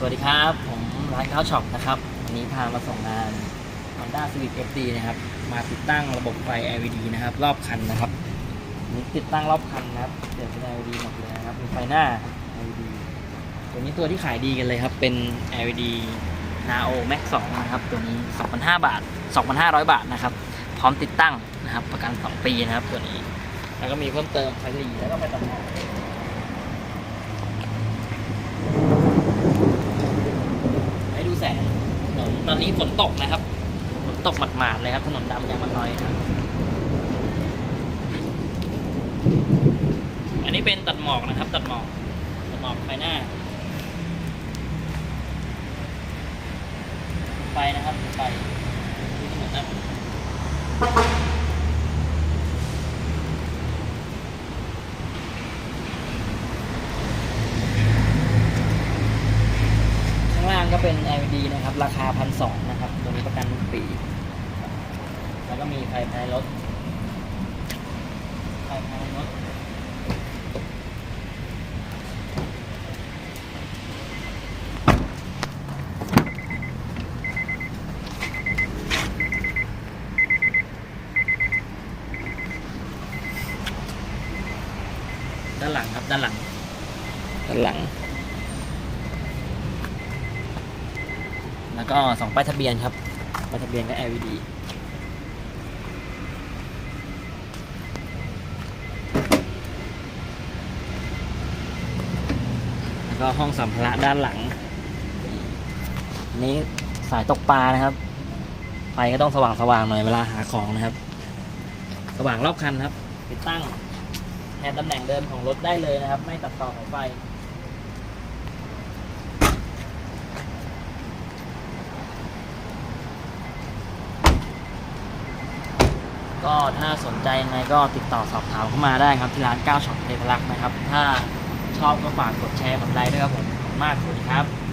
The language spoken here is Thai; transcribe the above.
สวัสดีครับ ผมร้านข้าวช็อปนะครับ วันนี้พามาส่งงาน Honda Civic FD นะครับ มาติดตั้งระบบไฟ LED นะครับ รอบคันนะครับนี้ติดตั้งรอบคันนะครับเปลี่ยนเป็น LED หมดเลยนะครับมีไฟหน้า LED ตัวนี้ตัวที่ขายดีกันเลยครับ เป็น LED Nao Max 2 นะครับ ตัวนี้ 2,500 บาท 2,500 บาทนะครับ พร้อมติดตั้งนะครับ ประกัน 2 ปีนะครับ ตัวนี้ แล้วก็มีเพิ่มเติมไฟหลีแล้วก็ไฟตัดหมอก ให้ดูแสงถนนต อนนี้ฝนตกนะครับฝนตกหมาดๆเลยครับ ถนนดำยางมันน้อยครับอันนี้เป็นตัดหมอกนะครับ ตัดหมอกตัดหมอกไฟหน้า ไฟนะครับไฟดูถนนนะข้างล่าง ก็เป็น LED นะครับ ราคาพันสองนะครับ ตัวนี้ประกันปี แล้วก็มีไฟภายรถ ไฟภายรถ ด้านหลังครับ ด้านหลัง ด้านหลัง แล้วก็สองป้ายทะเบียนครับป้ายทะเบียนก็ LED แล้วก็ห้องสัมภาระด้านหลัง นี้สายตกปลานะครับ ไฟก็ต้องสว่างสว่างหน่อยเวลาหาของนะครับ สว่างรอบคันครับ ติดตั้งแทนตำแหน่งเดิมของรถได้เลยนะครับ ไม่ตัดต่อของไฟ ก็ถ้าสนใจยังไงก็ติดต่อสอบถามเข้ามาได้ครับที่ร้าน9ช็อปเทพลักษ์นะครับ ถ้าชอบก็ฝากกดแชร์กดไลค์ด้วยครับผมขอบคุณมากสวัสดีครับ